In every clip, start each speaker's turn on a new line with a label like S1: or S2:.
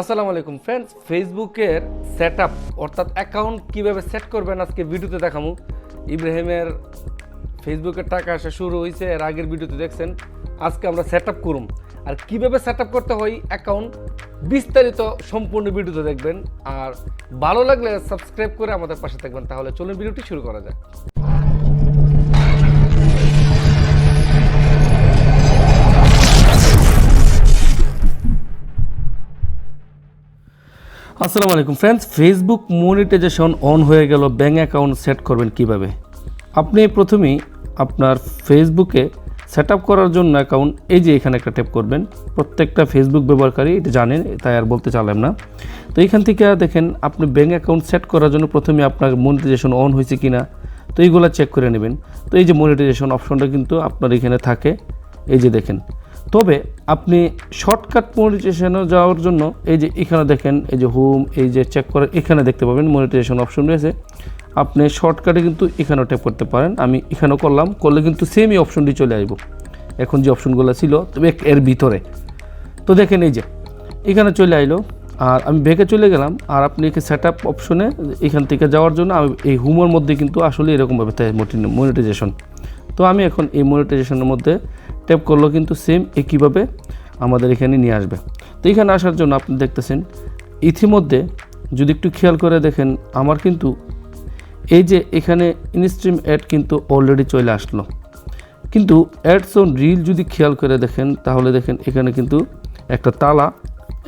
S1: আসসালামু আলাইকুম ফ্রেন্ডস, ফেসবুকের সেট আপ অর্থাৎ অ্যাকাউন্ট কীভাবে সেট করবেন আজকে ভিডিওতে দেখামু। ইব্রাহিমের ফেসবুকের টাকা আসা শুরু হয়েছে এর আগের ভিডিওতে দেখছেন। আজকে আমরা সেট আপ করুম। আর কীভাবে সেট আপ করতে হয় অ্যাকাউন্ট, বিস্তারিত সম্পূর্ণ ভিডিওতে দেখবেন। আর ভালো লাগলে সাবস্ক্রাইব করে আমাদের পাশে থাকবেন। তাহলে চলুন ভিডিওটি শুরু করা যায় আসসালামু আলাইকুম ফ্রেন্ডস ফেসবুক মনিটাইজেশন অন হয়ে গেল ব্যাঙ্ক অ্যাকাউন্ট সেট করবেন কীভাবে? আপনি প্রথমেই আপনার ফেসবুকে সেট আপ করার জন্য অ্যাকাউন্ট এই যে এখানে একটা ট্যাপ করবেন, প্রত্যেকটা ফেসবুক ব্যবহারকারী এটা জানেন, তাই আর বলতে চালাম না। তো এইখান থেকে দেখেন, আপনি ব্যাঙ্ক অ্যাকাউন্ট সেট করার জন্য প্রথমে আপনার মনিটাইজেশন অন হয়েছে কিনা, তো এইগুলো চেক করে নেবেন। তো এই যে মনিটাইজেশন অপশনটা কিন্তু আপনার এখানে থাকে। এই যে দেখেন তবে আপনি শর্টকাট মনিটাইজেশনে যাওয়ার জন্য এই যে এখানে দেখেন, এই যে হোম, এই যে চেক করে এখানে দেখতে পাবেন মনিটাইজেশন অপশন রয়েছে। আপনি শর্টকাটে কিন্তু এখানেও ট্যাপ করতে পারেন। আমি এখানেও করলাম, করলে কিন্তু সেমই অপশনটি চলে আসব। এখন যে অপশনগুলো ছিল, তবে এর ভিতরে। তো দেখেন এই যে, এখানে চলে আইলো, আর আমি ব্যাগে চলে গেলাম, আর আপনি একে সেট আপ অপশনে এখান থেকে যাওয়ার জন্য আমি এই হোমের মধ্যে কিন্তু আসলে এরকমভাবে মনিটাইজেশন। তো আমি এখন এই মনিটাইজেশনের মধ্যে ট্যাপ করলেও কিন্তু সেম একইভাবে আমাদের এখানে নিয়ে আসবে। তো এখানে আসার জন্য আপনি দেখতেছেন, ইতিমধ্যে যদি একটু খেয়াল করে দেখেন, আমার কিন্তু এই যে এখানে ইনস্ট্রিম অ্যাড কিন্তু অলরেডি চলে আসলো। কিন্তু অ্যাডস অন রিল যদি খেয়াল করে দেখেন, তাহলে দেখেন এখানে কিন্তু একটা তালা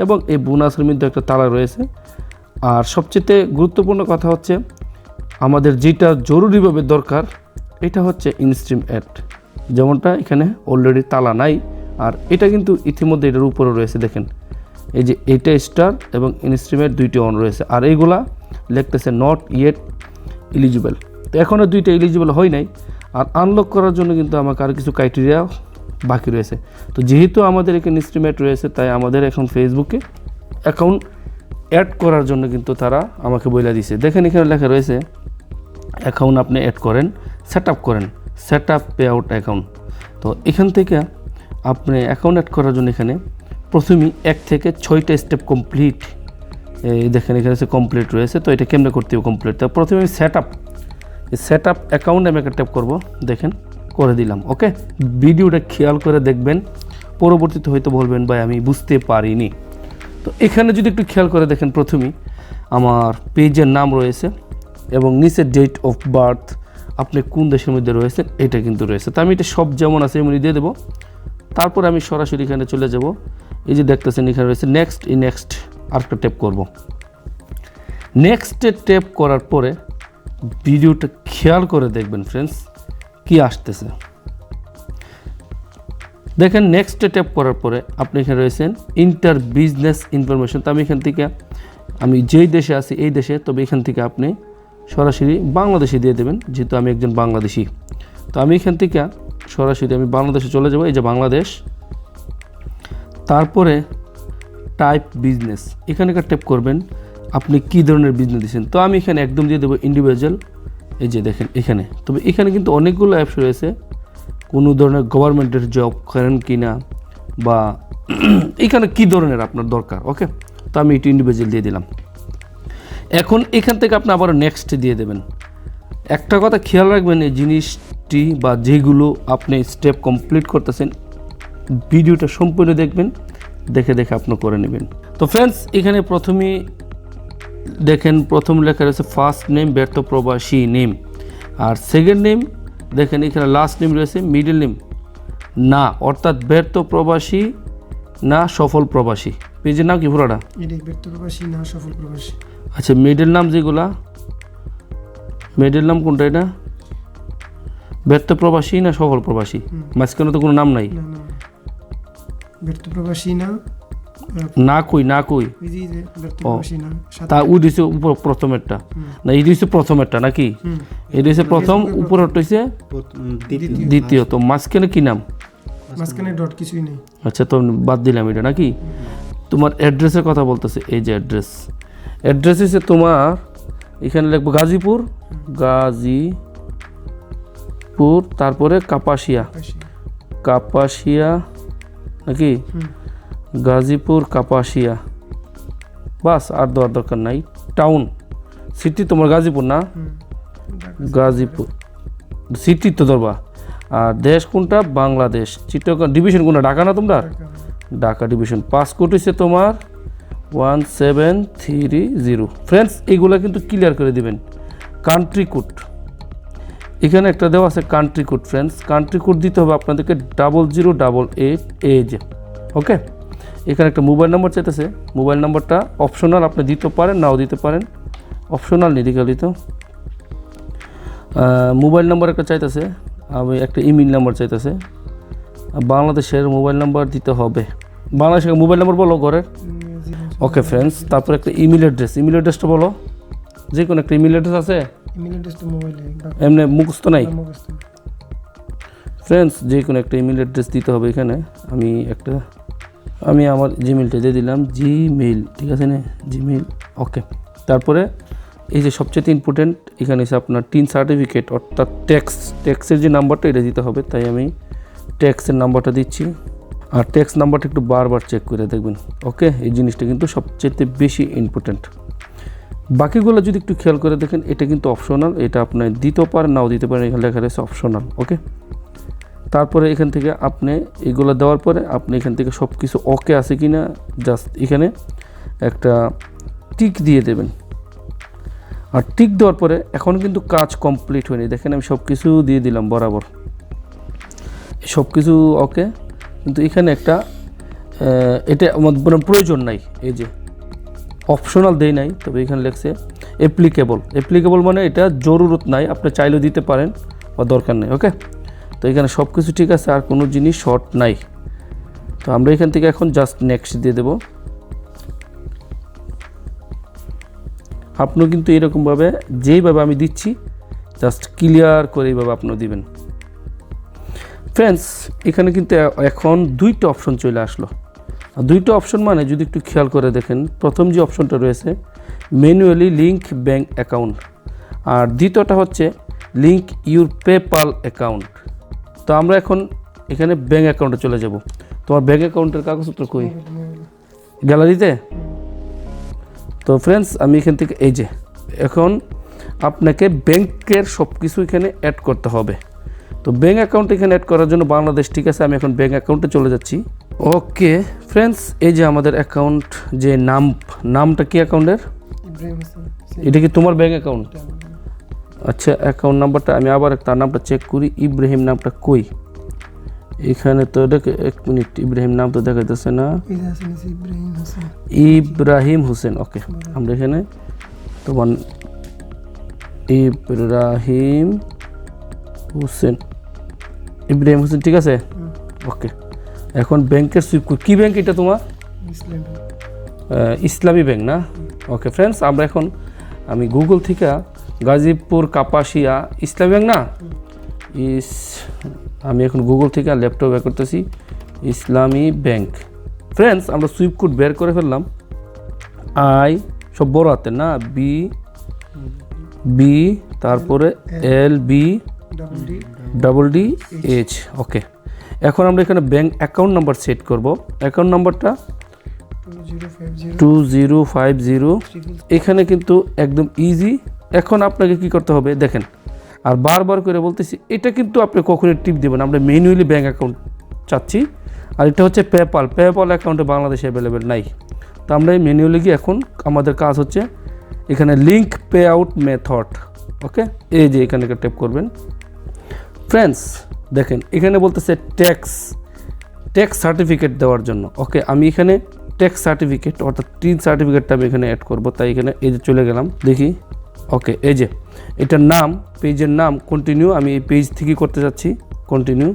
S1: এবং এই বোনাসের মধ্যে একটা তালা রয়েছে। আর সবচেয়ে গুরুত্বপূর্ণ কথা হচ্ছে, আমাদের যেটা জরুরিভাবে দরকার, এটা হচ্ছে ইনস্ট্রিম অ্যাড যেমনটা এখানে অলরেডি তালা নাই। আর এটা কিন্তু ইতিমধ্যে এটার উপরে রয়েছে, দেখেন। এই যে এইটা স্টার এবং ইনস্ট্রিমেট দুইটি অন রয়েছে। আর এইগুলা লিখতেছে নট ইয়েট এলিজিবল তো এখনও দুইটা এলিজিবল হয় নাই। আর আনলক করার জন্য কিন্তু আমাকে আর কিছু ক্রাইটেরিয়া বাকি রয়েছে। তো যেহেতু আমাদের এখানে ইনস্ট্রিমেট রয়েছে, তাই আমাদের এখন ফেসবুকে অ্যাকাউন্ট অ্যাড করার জন্য কিন্তু তারা আমাকে বলে দিছে। দেখেন এখানে লেখা রয়েছে অ্যাকাউন্ট আপনি অ্যাড করেন সেট আপ করেন। Set up pay out account তো এখান থেকে আপনি অ্যাকাউন্ট অ্যাড করার জন্য এখানে প্রথমেই এক থেকে ছয়টা স্টেপ কমপ্লিট এই দেখেন এখানে সে কমপ্লিট রয়েছে, তো এটা কেমনে করতে হবে কমপ্লিট তো প্রথমে আমি set up set up account আমি একটা ট্যাপ করব, দেখেন, করে দিলাম ওকে ভিডিওটা খেয়াল করে দেখবেন, পরবর্তীতে হয়তো বলবেন, ভাই, আমি বুঝতে পারিনি। তো এখানে যদি একটু খেয়াল করে দেখেন প্রথমেই আমার পেজের নাম রয়েছে এবং নিচের ডেট অফ বার্থ আপনি কোন দেশের মধ্যে রয়েছেন, এটা কিন্তু রয়েছে। তো আমি এটা সব যেমন আছে এমনি দিয়ে দেবো। তারপর আমি সরাসরি এখানে চলে যাব। এই যে দেখতেছেন, এখানে রয়েছে নেক্সট এই নেক্সট আরেকটা ট্যাপ করব। নেক্সটে ট্যাপ করার পরে ভিডিওটা খেয়াল করে দেখবেন ফ্রেন্ডস কি আসতেছে। দেখেন নেক্সটে ট্যাপ করার পরে আপনি এখানে রয়েছেন ইন্টার বিজনেস ইনফরমেশন তো আমি এখান থেকে, আমি যেই দেশে আছি এই দেশে, তবে এখান থেকে আপনি সরাসরি বাংলাদেশে দিয়ে দেবেন, যেহেতু আমি একজন বাংলাদেশি। তো আমি এখান থেকে সরাসরি আমি বাংলাদেশে চলে যাব, এই যে বাংলাদেশ। তারপরে টাইপ বিজনেস এখানকার টাইপ করবেন, আপনি কী ধরনের বিজনেস দিচ্ছেন। তো আমি এখানে একদম দিয়ে দেবো ইন্ডিভিজুয়াল এই যে দেখেন এখানে। তবে এখানে কিন্তু অনেকগুলো অ্যাপস রয়েছে, কোনো ধরনের গভর্নমেন্টের জব করেন কি না বা এখানে কী ধরনের আপনার দরকার ওকে তো আমি এটি ইন্ডিভিজুয়াল দিয়ে দিলাম। এখন এখান থেকে আপনি আবার নেক্সট দিয়ে দেবেন। একটা কথা খেয়াল রাখবেন, এই জিনিসটি বা যেগুলো আপনি স্টেপ কমপ্লিট করতেছেন, ভিডিওটা সম্পূর্ণ দেখবেন, দেখে দেখে আপনি করে নেবেন। তো ফ্রেন্ডস এখানে প্রথমেই দেখেন, প্রথম লেখা রয়েছে ফার্স্ট নেম ব্যর্থ প্রবাসী নেম আর সেকেন্ড নেম দেখেন এখানে লাস্ট নেম রয়েছে মিডল নেম না, অর্থাৎ ব্যর্থ প্রবাসী, না সফল প্রবাসী। পেজের নাম কি পুরোটা?
S2: ব্যক্ত প্রবাসী, না সফল প্রবাসী।
S1: আচ্ছা মিডল নাম যেগুলা মিডল নাম কোনটা এটা? ব্যর্থ প্রবাসী না সফল প্রবাসী? মাঝখানে তো কোনো নাম নাই।
S2: না না। ব্যর্থ প্রবাসী না
S1: না কই না কই। তা ওই দিছে উপর প্রথমেরটা। না এই দিছে প্রথমেরটা নাকি? এই দিছে প্রথম উপরেরটা হইছে? দ্বিতীয়। তো মাঝখানে কি নাম?
S2: মাঝখানে ডট কিছুই নেই।
S1: আচ্ছা তো বাদ দিলাম এটা নাকি? তোমার অ্যাড্রেসের কথা বলতেছে এই যে অ্যাড্রেস অ্যাড্রেস হচ্ছে তোমার এখানে লিখব গাজীপুর গাজীপুর তারপরে কাপাসিয়া। কাপাসিয়া। নাকি? গাজীপুর কাপাসিয়া। বাস আর দেওয়ার দরকার নাই। টাউন সিটি তোমার গাজীপুর না? গাজীপুর। সিটি তো ধরবা। আর দেশ কোনটা? বাংলাদেশ। চিত্তগ্রাম ডিভিশন কোনটা? ঢাকা না তোমরা?
S2: ঢাকা।
S1: ঢাকা ডিভিশন পাসপোর্ট হচ্ছে তোমার? One seven three zero friends এইগুলো কিন্তু ক্লিয়ার করে দিবেন। কান্ট্রি কোড এখানে একটা দেওয়া আছে country code friends country code দিতে হবে আপনাদেরকে double zero double eight as okay এখানে একটা মোবাইল নাম্বার চাইতেছে। মোবাইল নাম্বারটা অপশনাল আপনি দিতে পারেন, নাও দিতে পারেন। অপশনাল নিরিকালি তো মোবাইল নাম্বার একটা চাইতেছে। আমি একটা ইমেল নাম্বার চাইতেছে। বাংলাদেশের মোবাইল নাম্বার দিতে হবে। বাংলাদেশের মোবাইল নাম্বার বলো ঘরের। ওকে ফ্রেন্ডস তারপর একটা ইমেল অ্যাড্রেস ইমেল অ্যাড্রেসটা বলো। যে কোনো একটা ইমেল অ্যাড্রেস আছে? এমনি মুখস্থ নাই? ফ্রেন্ডস যে কোনো একটা ইমেল অ্যাড্রেস দিতে হবে এখানে। আমি একটা আমি আমার জিমেলটা দিয়ে দিলাম। জিমেল ঠিক আছে না? জিমেল ওকে তারপরে এই যে সবচেয়ে ইম্পর্টেন্ট এখানে এসে আপনার টিন সার্টিফিকেট অর্থাৎ ট্যাক্স ট্যাক্সের যে নাম্বারটা এটা দিতে হবে। তাই আমি ট্যাক্সের নাম্বারটা দিচ্ছি। আর ট্যাক্স নাম্বারটা একটু বারবার চেক করে দেখবেন। ওকে এই জিনিসটা কিন্তু সবচেয়ে বেশি ইম্পর্টেন্ট বাকিগুলো যদি একটু খেয়াল করে দেখেন, এটা কিন্তু অপশনাল এটা আপনি দিতেও পারেন, নাও দিতে পারেন, এখানে লেখা রয়েছে অপশনাল ওকে তারপরে এখান থেকে আপনি এগুলো দেওয়ার পরে আপনি এখান থেকে সব কিছু ওকে আছে কি না জাস্ট এখানে একটা টিক দিয়ে দেবেন। আর টিক দেওয়ার পরে এখন কিন্তু কাজ কমপ্লিট হয়নি। দেখেন আমি সব কিছু দিয়ে দিলাম বরাবর। সব কিছু ওকে কিন্তু এখানে একটা এটা আমার বরং প্রয়োজন নাই, এই যে অপশনাল দেই নাই, তবে এখানে লেখছে অ্যাপ্লিকেবল অ্যাপ্লিকেবল মানে এটা জরুরত নাই, আপনি চাইলেও দিতে পারেন বা দরকার নেই ওকে তো এখানে সব কিছু ঠিক আছে, আর কোনো জিনিস শর্ট নাই। তো আমরা এখান থেকে এখন জাস্ট নেক্সট দিয়ে দেব। আপনিও কিন্তু এরকমভাবে যেইভাবে আমি দিচ্ছি জাস্ট ক্লিয়ার করে এইভাবে আপনিও দিবেন। ফ্রেন্ডস এখানে কিন্তু এখন দুইটা অপশন চলে আসলো। দুইটা অপশন মানে যদি একটু খেয়াল করে দেখেন প্রথম যে অপশনটা রয়েছে ম্যানুয়ালি লিঙ্ক ব্যাঙ্ক অ্যাকাউন্ট আর দ্বিতীয়টা হচ্ছে লিঙ্ক ইউর পেপাল অ্যাকাউন্ট তো আমরা এখন এখানে ব্যাঙ্ক অ্যাকাউন্টে চলে যাব। তোমার ব্যাঙ্ক অ্যাকাউন্টের কাগজপত্র কই? গ্যালারিতে? তো ফ্রেন্ডস আমি এখান থেকে এই যে এখন আপনাকে ব্যাংকের সব কিছু এখানে অ্যাড করতে হবে। তো ব্যাঙ্ক অ্যাকাউন্ট এখানে অ্যাড করার জন্য বাংলাদেশ ঠিক আছে? আমি এখন ব্যাঙ্ক অ্যাকাউন্টে চলে যাচ্ছি। ওকে ফ্রেন্ডস এই যে আমাদের অ্যাকাউন্ট যে নাম নামটা কি অ্যাকাউন্টের এটা কি তোমার ব্যাঙ্ক অ্যাকাউন্ট আচ্ছা অ্যাকাউন্ট নাম্বারটা আমি আবার তার নামটা চেক করি। ইব্রাহিম নামটা কই? এখানে তো দেখে এক মিনিট ইব্রাহিম নাম তো দেখা যাচ্ছে না
S2: ইব্রাহিম হোসেন।
S1: ওকে আমরা এখানে তোমার ইব্রাহিম হোসেন। ইব্রাহিম হোসেন ঠিক আছে? ওকে। এখন ব্যাংকের সুইপ কী ব্যাংক এটা তোমার?
S2: ইসলামী
S1: ব্যাংক। না? ওকে ফ্রেন্ডস আমরা এখন আমি গুগল থেকে গাজীপুর কাপাসিয়া ইসলামী ব্যাংক না? ইস আমি এখন গুগল থেকে ল্যাপটপ বের করতেছি। ইসলামী ব্যাংক। ফ্রেন্ডস আমরা সুইপ কোড বের করে ফেললাম। আই সব বড় হাতে না? বি বি তারপরে L B
S2: double D
S1: H okay এখন আমরা এখানে ব্যাংক অ্যাকাউন্ট নাম্বার সেট করব। অ্যাকাউন্ট নাম্বারটা
S2: টু জিরো ফাইভ জিরো
S1: এখানে কিন্তু একদম ইজি এখন আপনাকে কি করতে হবে, দেখেন, আর বারবার করে বলতেছি, এটা কিন্তু আপনি কখনোই টিপ দেবেন আমরা ম্যানুয়ালি ব্যাঙ্ক অ্যাকাউন্ট চাচ্ছি, আর এটা হচ্ছে পেপাল পেপাল অ্যাকাউন্টে বাংলাদেশে অ্যাভেলেবেল নাই। তো আমরা এই ম্যানুয়ালি গিয়ে এখন আমাদের কাজ হচ্ছে, এখানে link pay out method okay এই যে এখানে টেপ করবেন। ফ্রেন্ডস দেখেন, এখানে বলতেছে ট্যাক্স ট্যাক্স সার্টিফিকেট দেওয়ার জন্য। ওকে আমি এখানে ট্যাক্স সার্টিফিকেট অর্থাৎ টিন সার্টিফিকেটটা আমি এখানে অ্যাড করব, তাই এখানে এই যে চলে গেলাম, দেখি। ওকে এই যে, এটার নাম পেজের নাম কন্টিনিউ আমি এই পেজ থেকেই করতে যাচ্ছি কন্টিনিউ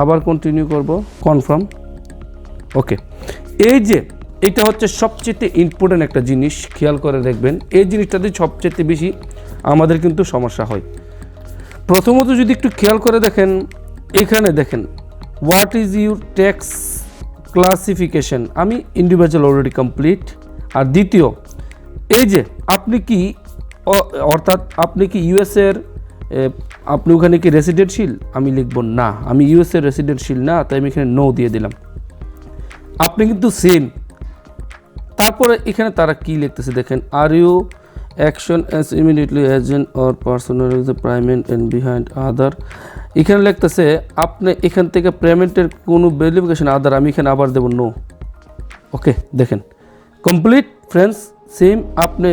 S1: আবার কন্টিনিউ করব কনফার্ম ওকে এই যে, এটা হচ্ছে সবচেয়ে ইম্পর্টেন্ট একটা জিনিস, খেয়াল করে দেখবেন, এই জিনিসটাতে সবচেয়ে বেশি আমাদের কিন্তু সমস্যা হয়। প্রথমত যদি একটু খেয়াল করে দেখেন, এখানে দেখেন what is your tax classification আমি ইন্ডিভিজুয়াল অলরেডি কমপ্লিট আর দ্বিতীয়, এই যে আপনি কি অর্থাৎ আপনি কি ইউএসের আপনি ওখানে কি রেসিডেন্টশীল আমি লিখব না। আমি ইউএসের রেসিডেন্টশীল না, তাই আমি এখানে নো দিয়ে দিলাম। আপনি কিন্তু সেম তারপরে এখানে তারা কি লিখতেছে দেখেন are you action as immediately agent or personal is payment and behind other এখানে লিখতেছে, আপনি এখান থেকে পেমেন্টের কোনো ভেরিফিকেশন আদার আমি এখানে আবার দেবো নো ওকে দেখেন। কমপ্লিট ফ্রেন্ডস সেম আপনি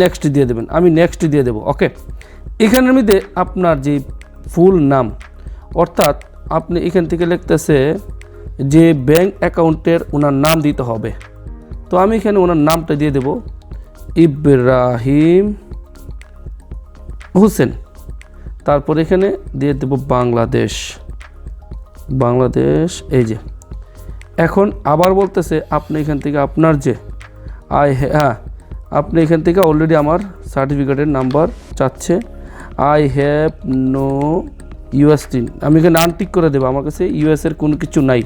S1: নেক্সট দিয়ে দেবেন, আমি নেক্সট দিয়ে দেবো ওকে এখানের মধ্যে আপনার যে ফুল নাম, অর্থাৎ আপনি এখান থেকে লিখতেছে যে ব্যাংক অ্যাকাউন্টের ওনার নাম দিতে হবে। তো আমি এখানে ওনার নামটা দিয়ে দেব ইব্রাহিম হোসেন। তারপর এখানে দিয়ে দেব বাংলাদেশ। বাংলাদেশ, এই যে। এখন আবার বলতেছে, আপনি এখান থেকে আপনার যে আই হ্যাঁ আপনি এখান থেকে অলরেডি আমার সার্টিফিকেটের নাম্বার চাচ্ছে। আই হ্যাভ নো ইউএসটি আমি এখানে আনটিক করে দেবো, আমার কাছে ইউএসের কোনো কিছু নাই।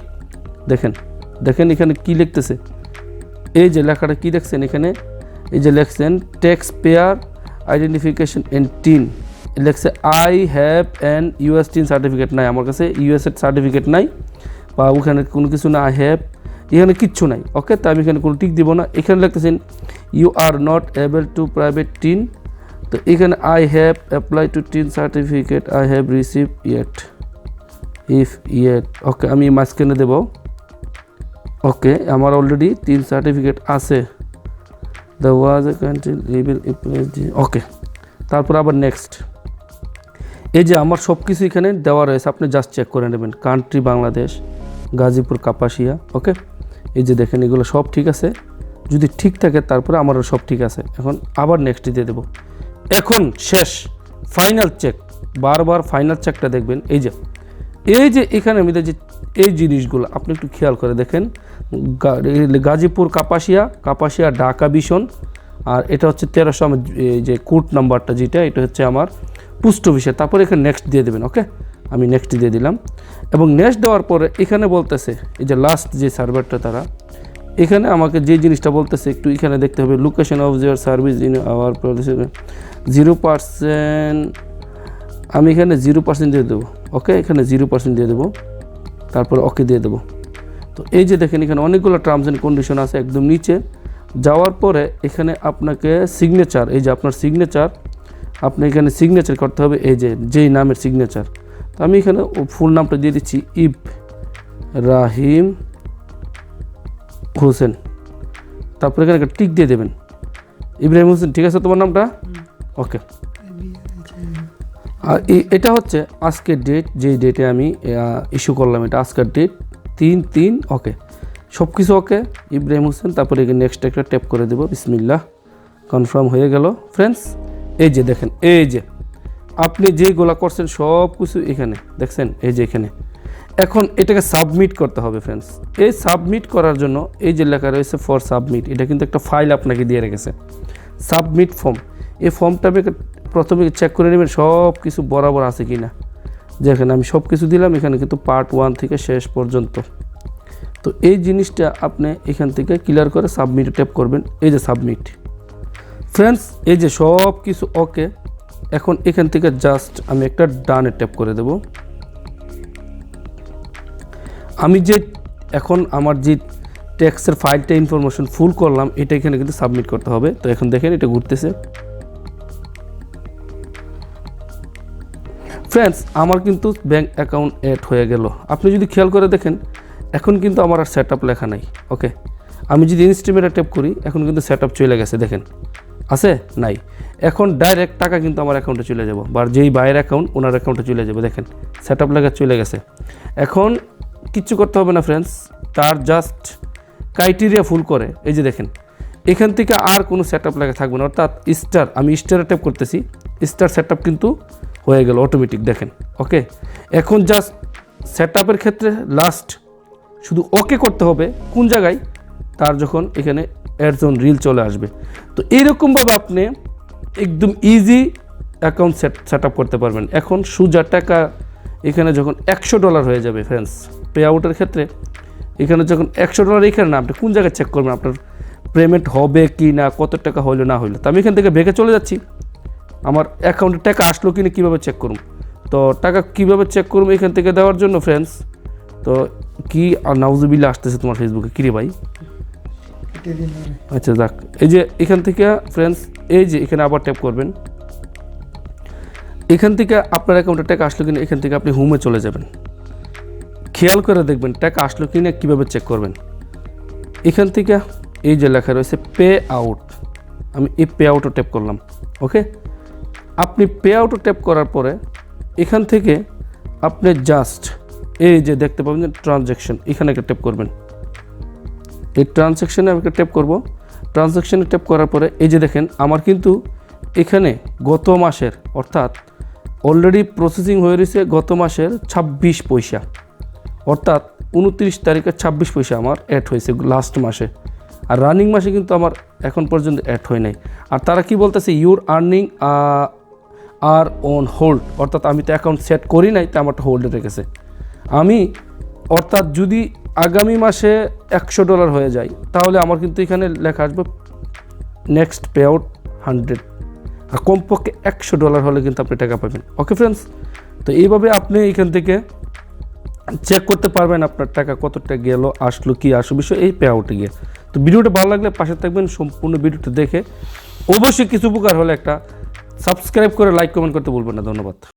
S1: দেখেন দেখেন এখানে কি লিখতেছে। এই যে লেখাটা কি দেখছেন এখানে? এই যে লেখছেন taxpayer identification and TIN লেখছে I have an US TIN certificate নাই। আমার কাছে ইউএসের সার্টিফিকেট নাই বা ওখানে কোনো কিছু না আই হ্যাভ এখানে কিচ্ছু নাই। ওকে তো আমি এখানে কোনো টিক দিব না। এখানে লিখতেছেন you are not able to private TIN তো এখানে I have apply to TIN certificate I have receive yet if yet okay আমি মাঝখানে দেবো। ওকে আমার অলরেডি তিন সার্টিফিকেট আছে। দ্য ওয়াজ এ কান্ট্রি লিভিল ওকে তারপর আবার নেক্সট এই যে আমার সব কিছু এখানে দেওয়া রয়েছে, আপনি জাস্ট চেক করে নেবেন। কান্ট্রি বাংলাদেশ গাজীপুর, কাপাসিয়া ওকে এই যে দেখেন, এগুলো সব ঠিক আছে। যদি ঠিক থাকে, তারপরে আমারও সব ঠিক আছে। এখন আবার নেক্সট দিয়ে দেবো। এখন শেষ ফাইনাল চেক বারবার ফাইনাল চেকটা দেখবেন। এই যে এই যে এখানে মধ্যে যে এই জিনিসগুলো, আপনি একটু খেয়াল করে দেখেন। গাজীপুর, কাপাসিয়া কাপাসিয়া, ঢাকা, ভীষণ। আর এটা হচ্ছে তেরোশো আমার, এই যে কোড নাম্বারটা যেটা, এটা হচ্ছে আমার পুষ্ট বিষয় তারপরে এখানে নেক্সট দিয়ে দেবেন ওকে আমি নেক্সট দিয়ে দিলাম। এবং নেক্সট দেওয়ার পরে এখানে বলতেছে, এই যে লাস্ট যে সার্ভারটা তারা, এখানে আমাকে যে জিনিসটা বলতেছে, একটু এখানে দেখতে হবে location of your service in our zero percent আমি এখানে জিরো পার্সেন্ট দিয়ে দেবো ওকে এখানে জিরো পার্সেন্ট দিয়ে দেবো। তারপর ওকে দিয়ে দেবো। তো এই যে দেখেন এখানে অনেকগুলো টার্মস অ্যান্ড কন্ডিশন আছে একদম নিচে। যাওয়ার পরে এখানে আপনাকে সিগনেচার এই যে আপনার সিগনেচার আপনি এখানে সিগনেচার করতে হবে এই যে যেই নামের সিগনেচার তো আমি এখানে ফুল নামটা দিয়ে দিচ্ছি ইব রাহিম হোসেন। তারপরে এখানে একটা টিক দিয়ে দেবেন। ইব্রাহিম হোসেন ঠিক আছে তোমার নামটা? ওকে। আর এটা হচ্ছে আজকের ডেট যেই ডেটে আমি ইস্যু করলাম, এটা আজকের ডেট তিন তিন ওকে সব কিছু ওকে ইব্রাহিম হোসেন তারপরে নেক্সট একটা ট্যাপ করে দেবো, বিসমিল্লাহ কনফার্ম হয়ে গেল। ফ্রেন্ডস এই যে দেখেন, এই যে, আপনি যেগুলা করছেন সব কিছু এখানে, দেখছেন, এই যে এখানে। এখন এটাকে সাবমিট করতে হবে ফ্রেন্ডস এই সাবমিট করার জন্য, এই যে লেখা রয়েছে ফর সাবমিট এটা কিন্তু একটা ফাইল আপনাকে দিয়ে রেখেছে। সাবমিট ফর্ম এই ফর্মটা প্রথমে চেক করে নেবেন সব কিছু বরাবর আছে কি না যেখানে আমি সব কিছু দিলাম, এখানে কিন্তু পার্ট ওয়ান থেকে শেষ পর্যন্ত। তো এই জিনিসটা আপনি এখান থেকে ক্লিয়ার করে সাবমিট ট্যাপ করবেন, এই যে সাবমিট ফ্রেন্ডস এই যে সব কিছু ওকে এখন এখান থেকে জাস্ট আমি একটা ডানে ট্যাপ করে দেব। আমি যে এখন আমার যে ট্যাক্সের ফাইলটা ইনফরমেশন ফুল করলাম, এটা এখানে কিন্তু সাবমিট করতে হবে। তো এখন দেখেন এটা ঘুরতেছে। ফ্রেন্ডস আমার কিন্তু ব্যাঙ্ক অ্যাকাউন্ট অ্যাড হয়ে গেল। আপনি যদি খেয়াল করে দেখেন, এখন কিন্তু আমার আর সেট লেখা নাই ওকে আমি যদি ইনস্টিমেটে ট্যাপ করি, এখন কিন্তু সেট চলে গেছে, দেখেন। আছে? নাই। এখন ডাইরেক্ট টাকা কিন্তু আমার অ্যাকাউন্টে চলে যাব, বা যেই বাইরের অ্যাকাউন্ট ওনার অ্যাকাউন্টে চলে যাবে, দেখেন। সেট আপ লেখা চলে গেছে। এখন কিচ্ছু করতে হবে না ফ্রেন্ডস তার জাস্ট ক্রাইটেরিয়া ফুল করে। এই যে দেখেন, এখান থেকে আর কোনো সেট আপ লেখা থাকবে না। অর্থাৎ স্টার আমি স্টারে ট্যাপ করতেছি স্টার সেট কিন্তু হয়ে গেল অটোমেটিক দেখেন ওকে এখন জাস্ট সেট আপের ক্ষেত্রে লাস্ট শুধু ওকে করতে হবে, কোন জায়গায়? তার যখন এখানে অ্যাডস অন রিল চলে আসবে। তো এইরকমভাবে আপনি একদম easy account set set up করতে পারবেন। এখন সুজা টাকা এখানে যখন একশো ডলার হয়ে যাবে ফ্রেন্ডস পে আউটের ক্ষেত্রে, এখানে যখন একশো ডলার এখানে না, আপনি কোন জায়গায় চেক করবেন, আপনার পেমেন্ট হবে কি না, কত টাকা হইল না হইল তো আমি এখান থেকে ভেগে চলে যাচ্ছি। আমার অ্যাকাউন্টে টাকা আসলো কি না কীভাবে চেক করুন তো টাকা কীভাবে চেক করব এখান থেকে দেওয়ার জন্য ফ্রেন্ডস তো কি নাউজুবিল্লা আসতেছে তোমার ফেসবুকে কিরে ভাই? আচ্ছা যাক। এই যে এখান থেকে ফ্রেন্ডস এই যে এখানে আবার ট্যাপ করবেন। এখান থেকে আপনার অ্যাকাউন্টে টাকা আসলো কিনা, এখান থেকে আপনি হোমে চলে যাবেন। খেয়াল করে দেখবেন টাকা আসলো কিনা কীভাবে চেক করবেন। এখান থেকে এই যে লেখা রয়েছে পে আউট আমি এই পে আউটও ট্যাপ করলাম ওকে আপনি পে আউটও ট্যাপ করার পরে এখান থেকে আপনি জাস্ট এই যে দেখতে পাবেন যে ট্রানজ্যাকশন এখানে একটা ট্যাপ করবেন। এই ট্রানজ্যাকশানে আমি একটা ট্যাপ করব। ট্রানজ্যাকশানে ট্যাপ করার পরে এই যে দেখেন, আমার কিন্তু এখানে গত মাসের, অর্থাৎ অলরেডি প্রসেসিং হয়ে রয়েছে গত মাসের ছাব্বিশ পয়সা। অর্থাৎ উনত্রিশ তারিখে ছাব্বিশ পয়সা আমার অ্যাড হয়েছে লাস্ট মাসে। আর রানিং মাসে কিন্তু আমার এখন পর্যন্ত অ্যাড হয় নাই। আর তারা কি বলতেছে your earning are on hold অর্থাৎ আমি তো অ্যাকাউন্ট সেট করি নাই, তো আমারটা হোল্ডে রেখেছে। আমি, অর্থাৎ যদি আগামী মাসে একশো ডলার হয়ে যায়, তাহলে আমার কিন্তু এখানে লেখা আসবে নেক্সট পে আউট হান্ড্রেড আর কমপক্ষে একশো ডলার হলে কিন্তু আপনি টাকা পাবেন। ওকে ফ্রেন্ডস তো এইভাবে আপনি এখান থেকে চেক করতে পারবেন আপনার টাকা কতটা গেল, আসলো, কি আসলো, বিষয় এই পে আউটে গিয়ে। তো ভিডিওটা ভালো লাগলে পাশে থাকবেন, সম্পূর্ণ ভিডিওটা দেখে। অবশ্যই কিছু উপকার হলে একটা সাবস্ক্রাইব করে লাইক কমেন্ট করতে বলবেন না ধন্যবাদ।